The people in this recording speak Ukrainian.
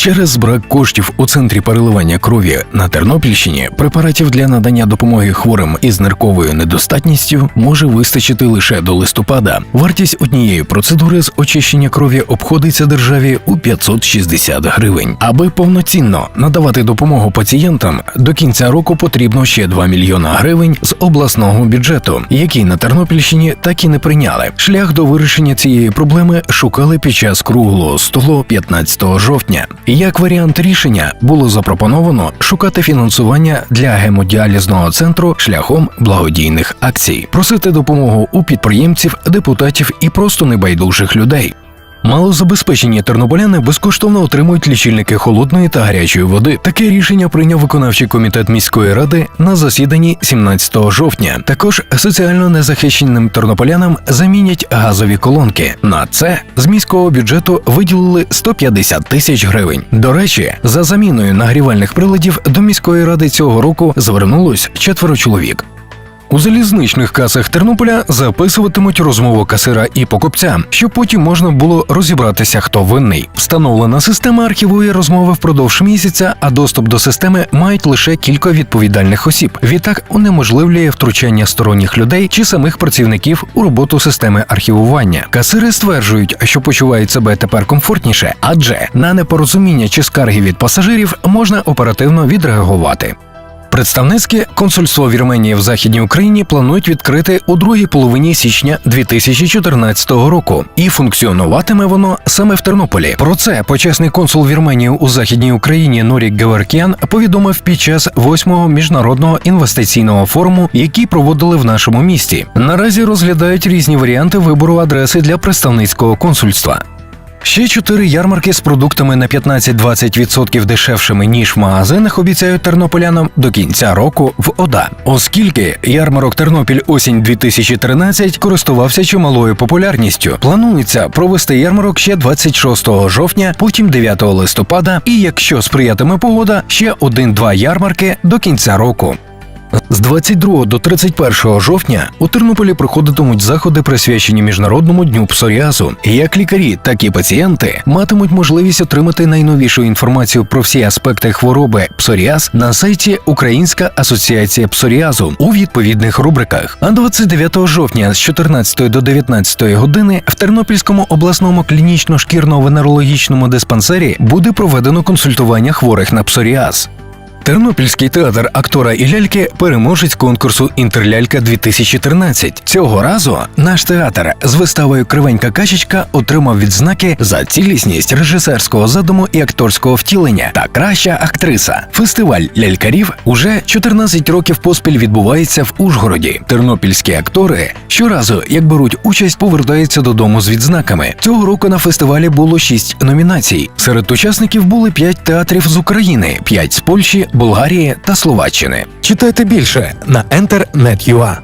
Через брак коштів у центрі переливання крові на Тернопільщині препаратів для надання допомоги хворим із нирковою недостатністю може вистачити лише до листопада. Вартість однієї процедури з очищення крові обходиться державі у 560 гривень. Аби повноцінно надавати допомогу пацієнтам, до кінця року потрібно ще 2 мільйона гривень з обласного бюджету, який на Тернопільщині так і не прийняли. Шлях до вирішення цієї проблеми шукали під час круглого столу 15 жовтня. Як варіант рішення було запропоновано шукати фінансування для гемодіалізного центру шляхом благодійних акцій, просити допомогу у підприємців, депутатів і просто небайдужих людей. Малозабезпечені тернополяни безкоштовно отримують лічильники холодної та гарячої води. Таке рішення прийняв виконавчий комітет міської ради на засіданні 17 жовтня. Також соціально незахищеним тернополянам замінять газові колонки. На це з міського бюджету виділили 150 тисяч гривень. До речі, за заміною нагрівальних приладів до міської ради цього року звернулось четверо чоловік. У залізничних касах Тернополя записуватимуть розмову касира і покупця, щоб потім можна було розібратися, хто винний. Встановлена система архівує розмови впродовж місяця, а доступ до системи мають лише кілька відповідальних осіб. Відтак унеможливлює втручання сторонніх людей чи самих працівників у роботу системи архівування. Касири стверджують, що почувають себе тепер комфортніше, адже на непорозуміння чи скарги від пасажирів можна оперативно відреагувати. Представницьке консульство Вірменії в Західній Україні планують відкрити у другій половині січня 2014 року, і функціонуватиме воно саме в Тернополі. Про це почесний консул Вірменії у Західній Україні Норік Геверкян повідомив під час восьмого міжнародного інвестиційного форуму, який проводили в нашому місті. Наразі розглядають різні варіанти вибору адреси для представницького консульства. Ще чотири ярмарки з продуктами на 15-20% дешевшими ніж в магазинах обіцяють тернополянам до кінця року в ОДА. Оскільки ярмарок Тернопіль осінь 2013 користувався чималою популярністю, планується провести ярмарок ще 26 жовтня, потім 9 листопада, і якщо сприятиме погода, ще один-два ярмарки до кінця року. З 22 до 31 жовтня у Тернополі проходитимуть заходи, присвячені міжнародному дню псоріазу. Як лікарі, так і пацієнти матимуть можливість отримати найновішу інформацію про всі аспекти хвороби псоріаз на сайті Українська асоціація псоріазу у відповідних рубриках. А 29 жовтня з 14 до 19 години в Тернопільському обласному клінічно-шкірно-венерологічному диспансері буде проведено консультування хворих на псоріаз. Тернопільський театр актора і ляльки переможець конкурсу Інтерлялька 2013 Цього разу наш театр з виставою Кривенька качечка отримав відзнаки за цілісність режисерського задуму і акторського втілення та краща актриса. Фестиваль лялькарів уже 14 років поспіль відбувається в Ужгороді. Тернопільські актори щоразу, як беруть участь, повертаються додому з відзнаками. Цього року на фестивалі було 6 номінацій. Серед учасників були 5 театрів з України, 5 з Польщі. Болгарії та Словаччини. Читайте більше на Enter.net.ua.